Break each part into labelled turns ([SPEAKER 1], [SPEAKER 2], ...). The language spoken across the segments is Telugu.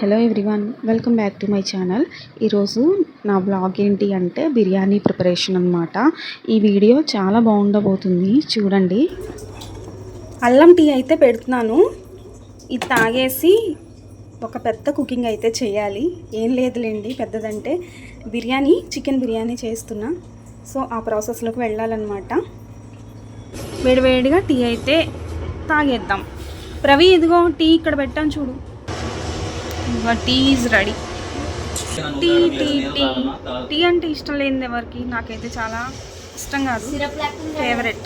[SPEAKER 1] Hello everyone welcome back to my channel ఈరోజు నా బ్లాగ్ ఏంటి అంటే బిర్యానీ ప్రిపరేషన్ అనమాట ఈ వీడియో చాలా బాగుండబోతుంది చూడండి. అల్లం టీ అయితే పెడుతున్నాను. ఇది తాగేసి ఒక పెద్ద కుకింగ్ అయితే చేయాలి. ఏం లేదులేండి పెద్దదంటే బిర్యానీ చికెన్ బిర్యానీ చేస్తున్నా. సో ఆ ప్రాసెస్లోకి వెళ్ళాలన్నమాట. వేడివేడిగా టీ అయితే తాగేద్దాం. రవి ఇదిగో టీ ఇక్కడ పెట్టాను చూడు. ఇంకా tea is ready. Tea tea tea. Tea అంటే ఇష్టం లేనిది ఎవరికి? నాకైతే చాలా ఇష్టం కాదు. ఫేవరెట్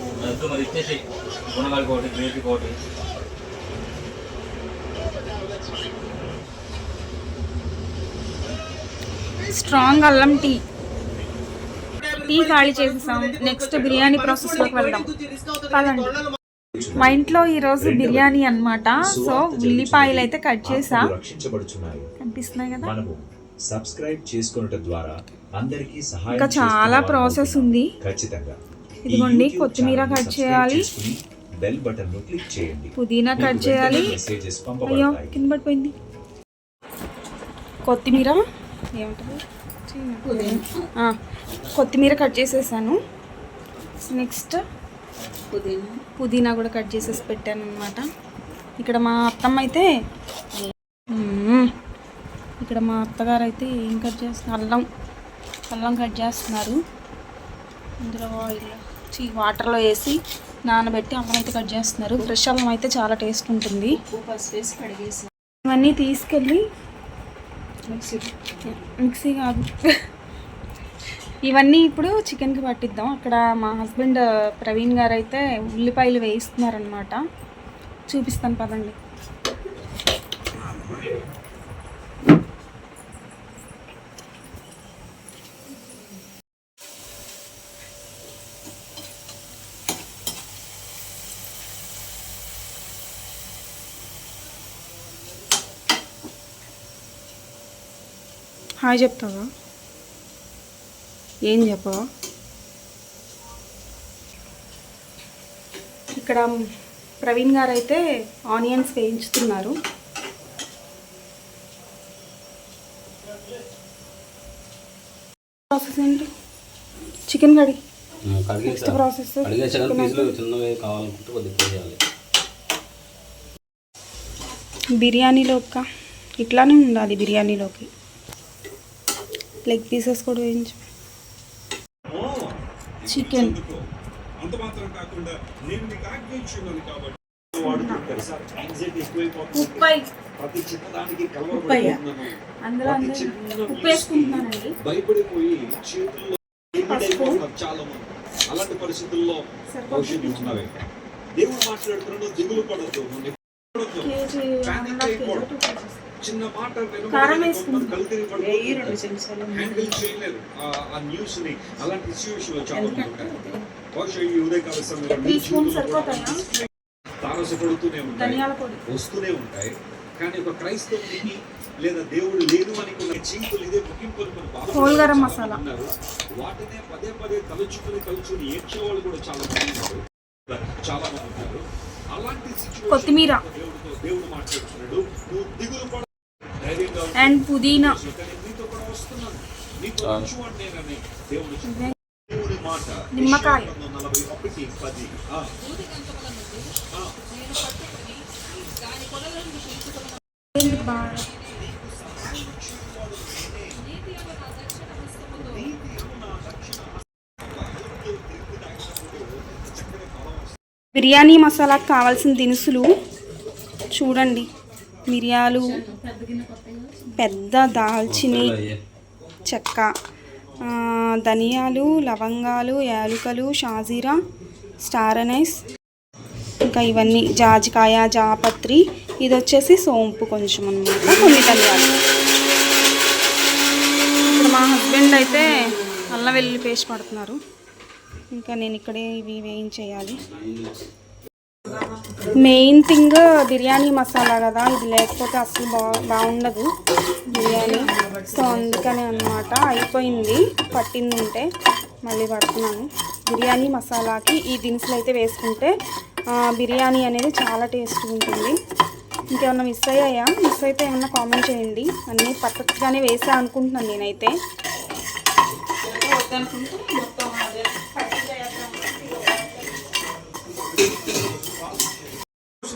[SPEAKER 1] స్ట్రాంగ్ అల్లం టీ. టీ ఖాళీ చేసేసాం. నెక్స్ట్ బిర్యానీ ప్రాసెస్లోకి వెళ్దాం. పదండి. మా ఇంట్లో ఈరోజు బిర్యానీ అన్నమాట. సో ఉల్లిపాయలు అయితే కట్ చేసా.
[SPEAKER 2] రక్షించబడుచున్నాయి.
[SPEAKER 1] కనిపిస్తున్నాయి కదా?
[SPEAKER 2] మనము సబ్స్క్రైబ్ చేసుకున్నట ద్వారా అందరికీ సహాయం
[SPEAKER 1] ఇంకా చాలా ప్రాసెస్. ఉంది.
[SPEAKER 2] ఖచ్చితంగా.
[SPEAKER 1] ఇదిగోండి, కొత్తిమీర కట్ చేయాలి.
[SPEAKER 2] బెల్ బటన్ను క్లిక్ చేయండి.
[SPEAKER 1] పుదీనా కట్ చేయాలి.
[SPEAKER 2] మెసేజెస్
[SPEAKER 1] అయ్యో కింద పడిపోయింది. కొత్తిమీర? ఏమంటారు? ఆ, కొత్తిమీర కట్ చేసేసాను. నెక్స్ట్ పుదీనా. కూడా కట్ చేసేసి పెట్టాను అనమాట ఇక్కడ మా అత్తమ్మ అయితే. ఇక్కడ మా అత్తగారు అయితే ఏం కట్ చేస్తున్నారు? అల్లం అల్లం కట్ చేస్తున్నారు. ఇందులో ఆయిల్ చీ వాటర్లో వేసి నానబెట్టి అల్లం అయితే కట్ చేస్తున్నారు. ఫ్రెష్ అల్లం అయితే చాలా టేస్ట్ ఉంటుంది. ఇవన్నీ తీసుకెళ్ళి మిక్సీ కాదు. ఇవన్నీ ఇప్పుడు చికెన్కి పట్టిద్దాం. అక్కడ మా హస్బెండ్ uh, ప్రవీణ్ గారు అయితే ఉల్లిపాయలు వేయిస్తున్నారనమాట చూపిస్తాను పదండి. హాయ్ చెప్తావా? ఏం చెప్పవా? ఇక్కడ ప్రవీణ్ గారు అయితే ఆనియన్స్ వేయించుతున్నారు. ప్రాసెస్ ఏంటి? చికెన్ కడి నెక్స్ట్ ప్రాసెస్ బిర్యానీలోక ఇట్లానే ఉండాలి బిర్యానీలోకి. లెగ్ పీసెస్ కూడా వేయించు. చికెన్. ముప్పై అందులో అందరూ ఉప్పు వేసుకుంటున్నానండి
[SPEAKER 3] భయపడిపోయి చేతుల్లో. చాలా మంది అలాంటి పరిస్థితుల్లో భవిష్యత్తు ఉన్నవి దేవుడు మాట్లాడుతున్నాడు దిగులు పడద్దు. చిన్న మాట హ్యాండిల్ చేయలేరు ఆ- న్యూస్ని అలాంటి సిచ్యువేషన్లో చాలా బహుశా ఈ ఉదయకాల సమయంలో తారసపడుతూనే ఉంటాయి వస్తూనే ఉంటాయి కానీ ఒక క్రైస్తవునికి లేదా దేవుడు లేదు అని కొన్ని చింకులు ఇదే ముగింపులు కొన్ని బాధపడే ఉన్నారు. వాటినే పదే పదే తలుచుకుని తలుచుకుని ఏడ్చేవాళ్ళు కూడా చాలా మంది ఉన్నారు చాలా మంది ఉన్నారు
[SPEAKER 1] కొత్తిమీర. అండ్ పుదీనా.
[SPEAKER 3] నిమ్మకాయ నీతో కూడా వస్తున్నాను నీతో ఉంచువాడు నేనని దేవుడు చెప్పాడు. దేవుడి మాట
[SPEAKER 1] నిమ్మకాయ.
[SPEAKER 3] యెషయా గ్రంథం నలభై ఒకటి పది ఆ. ఆ.
[SPEAKER 1] ఏంటి బాగా బిర్యానీ మసాలాకు కావాల్సిన దినుసులు చూడండి. మిరియాలు పెద్ద దాల్చిని చెక్క ధనియాలు లవంగాలు యాలకులు షాజీరా స్టార్ అనైస్ ఇంకా ఇవన్నీ జాజికాయ జాపత్రి. ఇది వచ్చేసి సోంపు కొంచెం అనమాట కొన్ని ధనియాలు. ఇప్పుడు మా హస్బెండ్ అయితే అల్లం వెల్లుల్లి పేస్ట్ పడుతున్నారు ఇంకా నేను ఇక్కడే ఇవి వేయించేయాలి. మెయిన్ థింగ్ బిర్యానీ మసాలా కదా ఇది లేకపోతే అసలు బా బాగుండదు బిర్యానీ. సో అందుకనే అనమాట అయిపోయింది. పట్టింది ఉంటే మళ్ళీ పడుతున్నాను. బిర్యానీ మసాలాకి ఈ దినుసులు అయితే వేసుకుంటే బిర్యానీ అనేది చాలా టేస్ట్ ఉంటుంది. ఇంకేమన్నా మిస్ అయ్యాయా? మిస్ అయితే ఏమన్నా కామెంట్ చేయండి. అన్నీ పర్ఫెక్ట్గానే వేసా అనుకుంటున్నాను నేనైతే.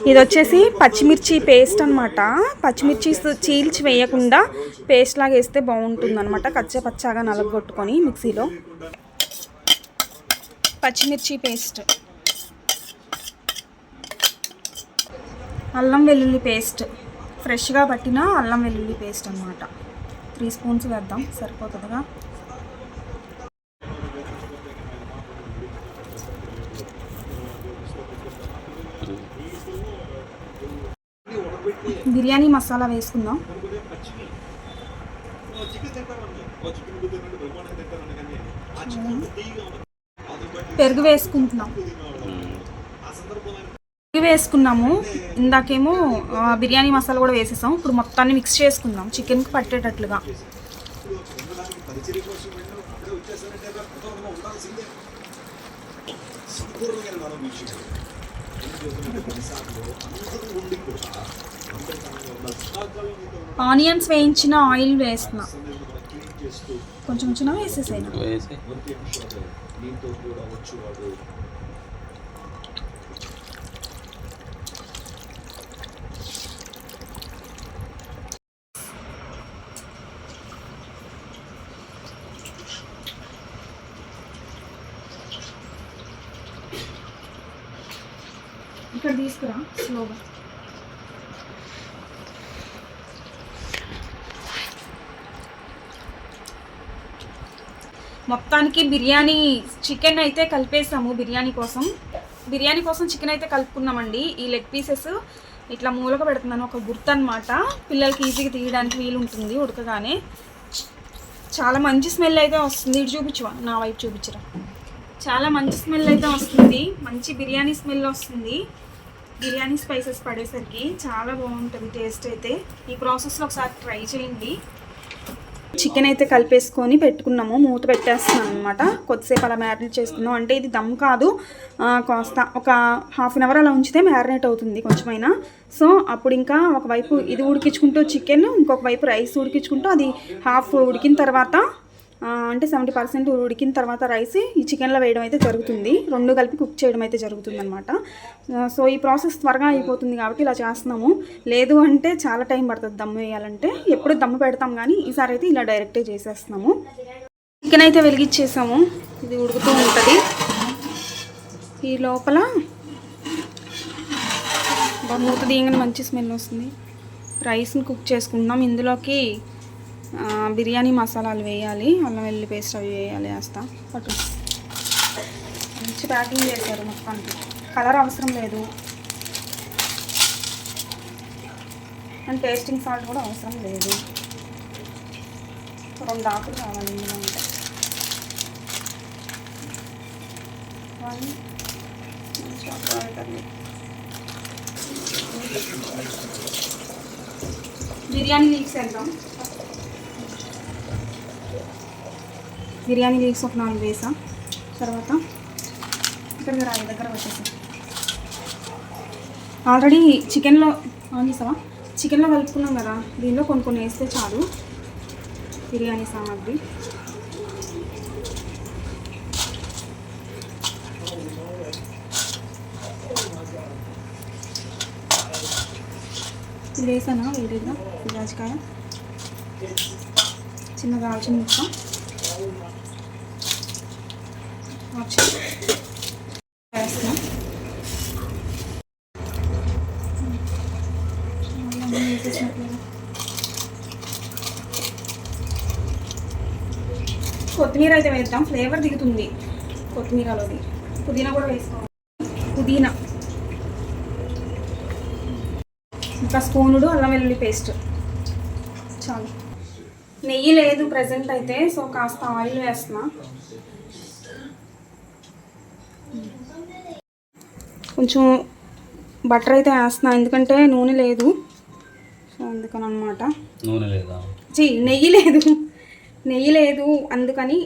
[SPEAKER 1] ఇది వచ్చేసి పచ్చిమిర్చి పేస్ట్ అనమాట పచ్చిమిర్చి చీల్చి వేయకుండా పేస్ట్ లాగా వేస్తే బాగుంటుంది అనమాట కచ్చా పచ్చాగా నలగొట్టుకొని మిక్సీలో. పచ్చిమిర్చి పేస్ట్. అల్లం వెల్లుల్లి పేస్ట్. ఫ్రెష్గా పట్టిన అల్లం వెల్లుల్లి పేస్ట్ అనమాట త్రీ స్పూన్స్ వేద్దాం. సరిపోతుందిగా? బిర్యానీ మసాలా వేసుకుందాం. పెరుగు వేసుకుంటున్నాం. పెరుగు వేసుకున్నాము. ఇందాకేమో బిర్యానీ మసాలా కూడా వేసేసాం. ఇప్పుడు మొత్తాన్ని మిక్స్ చేసుకుందాం. చికెన్కి పట్టేటట్లుగా. ఆనియన్స్ వేయించిన ఆయిల్ వేస్తున్నా. కొంచెం చిన్న వేసేసాను ఇక్కడ తీసుకురా స్లోగా మొత్తానికి బిర్యానీ చికెన్ అయితే కలిపేసాము బిర్యానీ కోసం. బిర్యానీ కోసం చికెన్ అయితే కలుపుకున్నామండి. ఈ లెగ్ పీసెస్ ఇట్లా మూలక పెడుతున్నాను ఒక గుర్తు అనమాట పిల్లలకి ఈజీగా తీయడానికి వీలు ఉంటుంది ఉడకగానే. చాలా మంచి స్మెల్ అయితే వస్తుంది. ఇటు చూపించవా నా వైపు చూపించరా? చాలా మంచి స్మెల్ అయితే వస్తుంది. మంచి బిర్యానీ స్మెల్ వస్తుంది. బిర్యానీ స్పైసెస్ పడేసరికి చాలా బాగుంటుంది టేస్ట్ అయితే. ఈ ప్రాసెస్లో ఒకసారి ట్రై చేయండి. చికెన్ అయితే కలిపేసుకొని పెట్టుకున్నాము. మూత పెట్టేస్తున్నాను అనమాట కొద్దిసేపు అలా మ్యారినేట్ చేసుకున్నాం అంటే ఇది దమ్ కాదు. కాస్త ఒక హాఫ్ అన్ అవర్ అలా ఉంచితే మ్యారినేట్ అవుతుంది కొంచెమైనా. సో అప్పుడు ఇంకా ఒకవైపు ఇది ఉడికించుకుంటూ చికెన్ ఇంకొక వైపు రైస్ ఉడికించుకుంటూ అది హాఫ్ ఉడికిన తర్వాత అంటే సెవెంటీ పర్సెంట్ ఉడికిన తర్వాత రైస్ ఈ చికెన్లో వేయడం అయితే జరుగుతుంది. రెండు కలిపి కుక్ చేయడం అయితే జరుగుతుంది అనమాట సో ఈ ప్రాసెస్ త్వరగా అయిపోతుంది కాబట్టి ఇలా చేస్తున్నాము. లేదు అంటే చాలా టైం పడుతుంది దమ్ము వేయాలంటే. ఎప్పుడు దమ్ము పెడతాం కానీ ఈసారి అయితే ఇలా డైరెక్టే చేసేస్తున్నాము. చికెన్ అయితే వెలిగించేసాము ఇది ఉడుకుతూ ఉంటుంది. ఈ లోపల బా మూత తీయగానే మంచి స్మెల్ వస్తుంది. రైస్ని కుక్ చేసుకుంటున్నాం. ఇందులోకి బిర్యానీ మసాలాలు వేయాలి అల్లం వెల్లుల్లి పేస్ట్ అవి వేయాలి వేస్తా. పట్టు. మంచి ప్యాకింగ్ చేశారు మొత్తానికి. కలర్ అవసరం లేదు. అండ్ టేస్టింగ్ సాల్ట్ కూడా అవసరం లేదు. రెండు ఆకులు కావాలి ఇందులో అంటే వన్ బిర్యానీ లీక్స్ వెళ్దాం బిర్యానీ లీవ్స్ ఒక నాలుగు వేసా. తర్వాత ఇక్కడ రాయి దగ్గర వచ్చేసా. ఆల్రెడీ చికెన్లో ఆన్ చేసావా? చికెన్లో కలుపుకున్నాం కదా దీనిలో కొన్ని కొన్ని వేస్తే చాలు. బిర్యానీ సామాగ్రి. ఇది వేసానా వేడిగా రాజకాయ. చిన్న దాల్చిన ముక్క వేస్తున్నా కొత్తిమీర అయితే వేద్దాం. ఫ్లేవర్ దిగుతుంది. కొత్తిమీరలోది. పుదీనా కూడా వేసుకోవాలి. పుదీనా. ఇంకా స్పూనుడు అల్లం వెల్లుల్లి పేస్ట్. చాలు. నెయ్యి లేదు ప్రజెంట్ అయితే. సో కాస్త ఆయిల్ వేస్తున్నా. కొంచెం బటర్ అయితే వేస్తున్నా ఎందుకంటే నూనె లేదు. సో అందుకని అనమాట
[SPEAKER 4] నూనె
[SPEAKER 1] జీ నెయ్యి లేదు. నెయ్యి లేదు అందుకని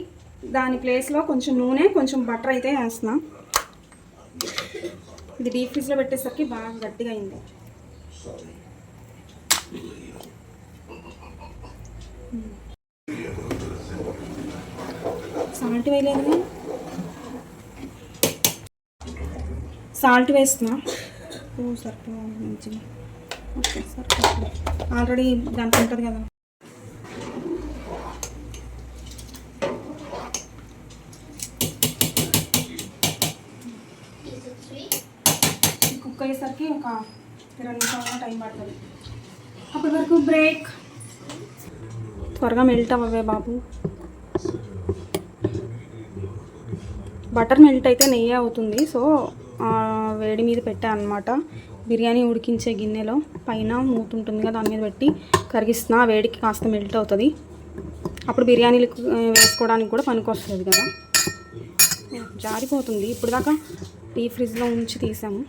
[SPEAKER 1] దాని ప్లేస్లో కొంచెం నూనె కొంచెం బటర్ అయితే వేస్తున్నా. ఇది డీప్ ఫ్రిజ్లో పెట్టేసరికి బాగా గట్టిగా అయింది. సాల్ట్ వేయలేదు? సాల్ట్ వేస్తున్నా. ఓ సరిపోవాలి మంచిగా ఓకే సరిపోతుంది ఆల్రెడీ దాంట్లో ఉంటుంది కదా. కుక్ అయ్యేసరికి ఒక ఇరవై నిమిషాలు టైం పడుతుంది. అప్పటి వరకు బ్రేక్. త్వరగా మెల్ట్ అవ్వవే బాబు. బటర్ మెల్ట్ అయితే నెయ్యి అవుతుంది సో వేడి మీద పెట్టా అనమాట బిర్యానీ ఉడికించే గిన్నెలో పైన మూత ఉంటుంది కదా దాని మీద పెట్టి కరిగిస్తున్నా. ఆ వేడికి కాస్త మెల్ట్ అవుతుంది. అప్పుడు బిర్యానీలు వేసుకోవడానికి కూడా పనికి వస్తుంది కదా. జారిపోతుంది. ఇప్పుడు దాకా డీ ఫ్రిడ్జ్లో ఉంచి తీసాము.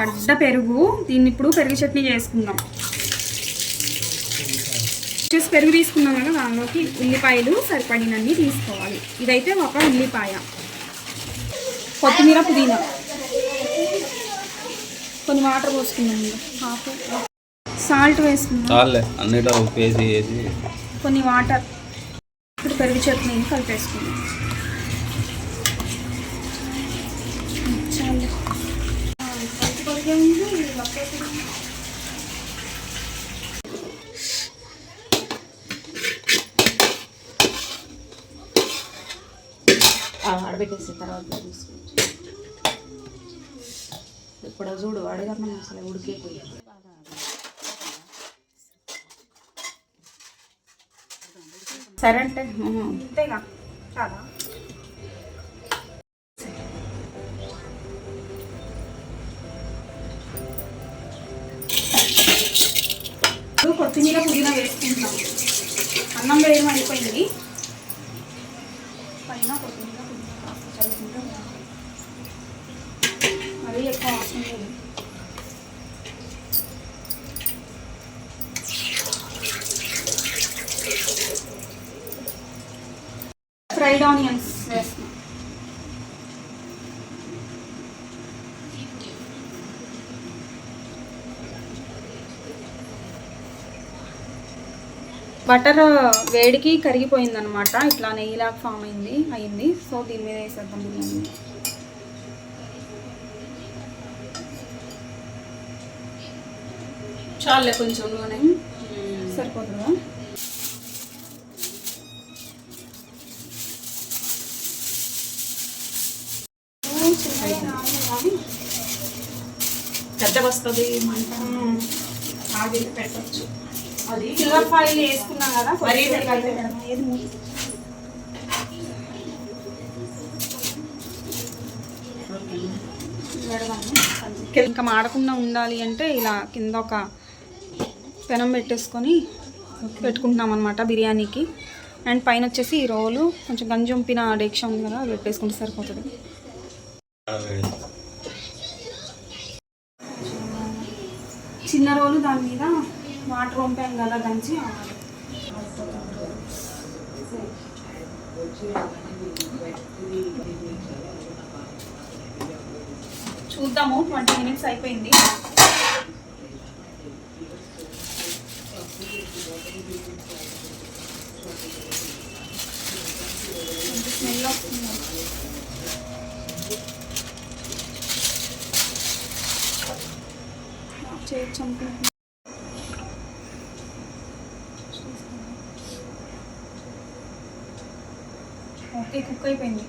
[SPEAKER 1] గడ్డ పెరుగు. దీన్ని ఇప్పుడు పెరుగు చట్నీ చేసుకుందాం. వచ్చేసి పెరుగు తీసుకున్నాం కదా దానిలోకి ఉల్లిపాయలు సరిపడినన్ని తీసుకోవాలి. ఇదైతే ఒక ఉల్లిపాయ. కొత్తిమీర పుదీనా. కొన్ని వాటర్ పోసుకుందాం హాఫ్ సాల్ట్ వేసుకుందాం. కొన్ని వాటర్. ఇప్పుడు పెరుగు చట్నీని కలిపేసుకుందాం. చాలు ఆ, కలిపి కొద్దిగా ఉంది, ఇది ఒకేసారి.
[SPEAKER 5] ఆడబెట్టేసిన తర్వాత తీసుకోవచ్చు ఇప్పుడు చూడు అడగడం అసలు ఉడికిపోయాడు
[SPEAKER 1] సరే అంటే అంతేగా చాలా. కొత్తిమీర పుదీనా వేసుకుంటాం అన్నం వేయడం అయిపోయింది? పైన కొత్తిమీర. పుదీనా మరీ ఎక్కువ అవసరం లేదు. ఫ్రైడ్ ఆనియన్స్ వేస్తున్నాం. బటర్ వేడికి కరిగిపోయింది అనమాట ఇట్లా నెయ్యిలాగా ఫామ్ అయింది అయింది సో దీని మీద వేసేద్దాం బిర్యానీ.
[SPEAKER 5] చాలే కొంచెం నూనె.
[SPEAKER 1] సరిపోతుందా?
[SPEAKER 5] పెద్దగా వస్తుంది మంట. ఆగి పెట్టచ్చు.
[SPEAKER 1] సిల్వర్ ఫాయిల్ వేసుకున్నాం కదా
[SPEAKER 5] మరీ.
[SPEAKER 1] ఇంకా మాడకుండా ఉండాలి అంటే ఇలా కింద ఒక పెనం పెట్టేసుకొని పెట్టుకుంటున్నాం అనమాట బిర్యానీకి. అండ్ పైన వచ్చేసి ఈ రోలు కొంచెం గంజొంపిన డేక్ష ఉంది కదా అది పెట్టేసుకుంటే సరిపోతుంది. చిన్న రోలు దాని మీద వాటర్ వంపాం కదా దంచి. చూద్దాము ట్వంటీ మినిట్స్ అయిపోయింది. స్మెల్ వస్తుంది చేయి అనుకుంటున్నాను ఓకే కుక్ అయిపోయింది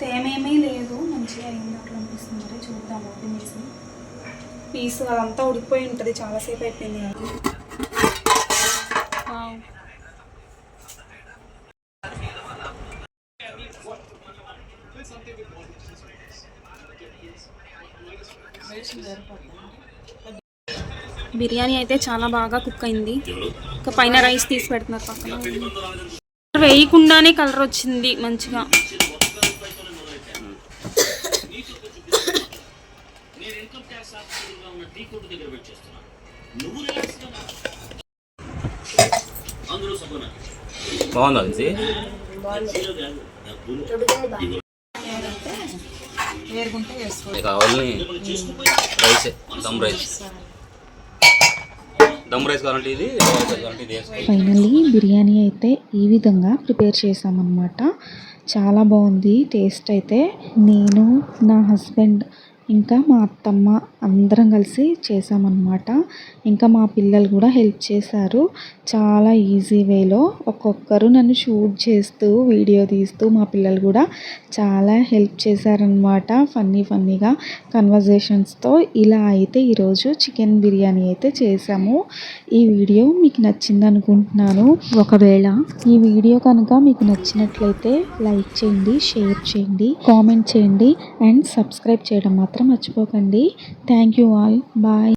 [SPEAKER 1] తేమేమీ లేదు. మంచిగా అయింది అట్లా అనిపిస్తుంది మరి చూద్దాం ఓపెన్ చేసి పీస్ అదంతా ఉడికిపోయి ఉంటుంది. చాలాసేపు అయిపోయింది వావ్. బిర్యానీ అయితే చాలా బాగా కుక్ అయింది. ఇంకా పైన రైస్ తీసి పెడుతున్నారు పక్కన. వేయకుండానే కలర్ వచ్చింది మంచిగా.
[SPEAKER 4] బాగుందా కావాలని rice dum rice. Dum rice కావాలంటే ఇది
[SPEAKER 1] ఫైనల్లీ బిర్యానీ అయితే ఈ విధంగా ప్రిపేర్ చేసామన్నమాట చాలా బాగుంది టేస్ట్ అయితే. నేను నా హస్బెండ్ ఇంకా మా అత్తమ్మ అందరం కలిసి చేసామన్నమాట ఇంకా మా పిల్లలు కూడా హెల్ప్ చేశారు. చాలా ఈజీ వేలో ఒక్కొక్కరు నన్ను షూట్ చేస్తూ వీడియో తీస్తూ మా పిల్లలు కూడా చాలా హెల్ప్ చేశారనమాట ఫన్నీ ఫన్నీగా. కన్వర్జేషన్స్తో ఇలా అయితే ఈరోజు చికెన్ బిర్యానీ అయితే చేసాము ఈ వీడియో మీకు నచ్చింది అనుకుంటున్నాను ఒకవేళ ఈ వీడియో కనుక మీకు నచ్చినట్లయితే లైక్ చేయండి షేర్ చేయండి కామెంట్ చేయండి అండ్ సబ్స్క్రైబ్ చేయడం మాత్రం మర్చిపోకండి. Thank you all bye